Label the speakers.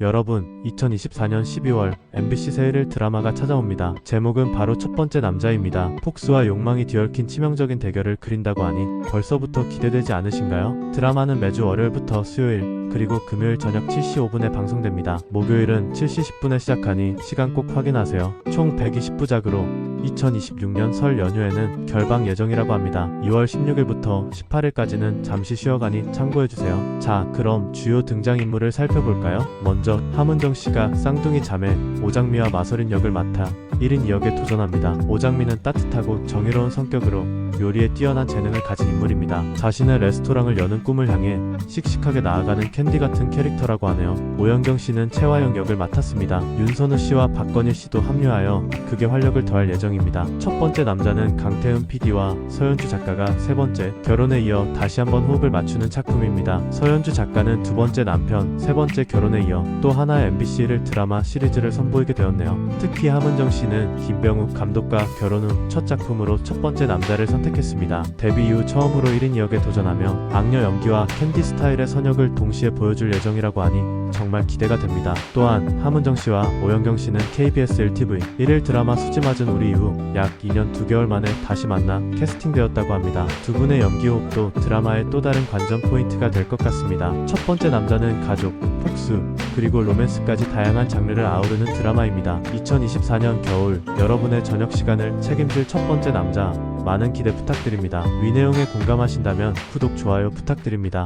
Speaker 1: 여러분, 2024년 12월 MBC 새 1일 드라마가 찾아옵니다. 제목은 바로 첫 번째 남자입니다. 폭스와 욕망이 뒤얽힌 치명적인 대결을 그린다고 하니 벌써부터 기대되지 않으신가요? 드라마는 매주 월요일부터 수요일, 그리고 금요일 저녁 7시 5분에 방송됩니다. 목요일은 7시 10분에 시작하니 시간 꼭 확인하세요. 총 120부작으로 2026년 설 연휴에는 결방 예정이라고 합니다. 2월 16일부터 18일까지는 잠시 쉬어가니 참고해주세요. 자, 그럼 주요 등장인물을 살펴볼까요? 먼저 함은정 씨가 쌍둥이 자매 오장미와 마서린 역을 맡아 1인 2역에 도전합니다. 오장미는 따뜻하고 정의로운 성격으로 요리에 뛰어난 재능을 가진 인물입니다. 자신의 레스토랑을 여는 꿈을 향해 씩씩하게 나아가는 캔디 같은 캐릭터라고 하네요. 오영경 씨는 채화영 역을 맡았습니다. 윤선우 씨와 박건일 씨도 합류하여 극의 활력을 더할 예정입니다. 첫 번째 남자는 강태은 PD와 서현주 작가가 세 번째 결혼에 이어 다시 한번 호흡을 맞추는 작품입니다. 서현주 작가는 두 번째 남편, 세 번째 결혼에 이어 또 하나의 MBC1 드라마 시리즈를 선보이게 되었네요. 특히 함은정 씨는 김병욱 감독과 결혼 후 첫 작품으로 첫 번째 남자를 선택했습니다. 데뷔 이후 처음으로 1인 2역에 도전하며 악녀 연기와 캔디 스타일의 선역을 동시에 보여줄 예정이라고 하니 정말 기대가 됩니다. 또한 함은정 씨와 오영경 씨는 KBS 1TV 1일 드라마 수지 맞은 우리 이후 약 2년 2개월 만에 다시 만나 캐스팅되었다고 합니다. 두 분의 연기 호흡도 드라마의 또 다른 관전 포인트가 될 것 같습니다. 첫 번째 남자는 가족, 폭스, 그리고 로맨스까지 다양한 장르를 아우르는 드라마입니다. 2024년 겨울 여러분의 저녁 시간을 책임질 첫 번째 남자 많은 기대 부탁드립니다. 위 내용에 공감하신다면 구독, 좋아요 부탁드립니다.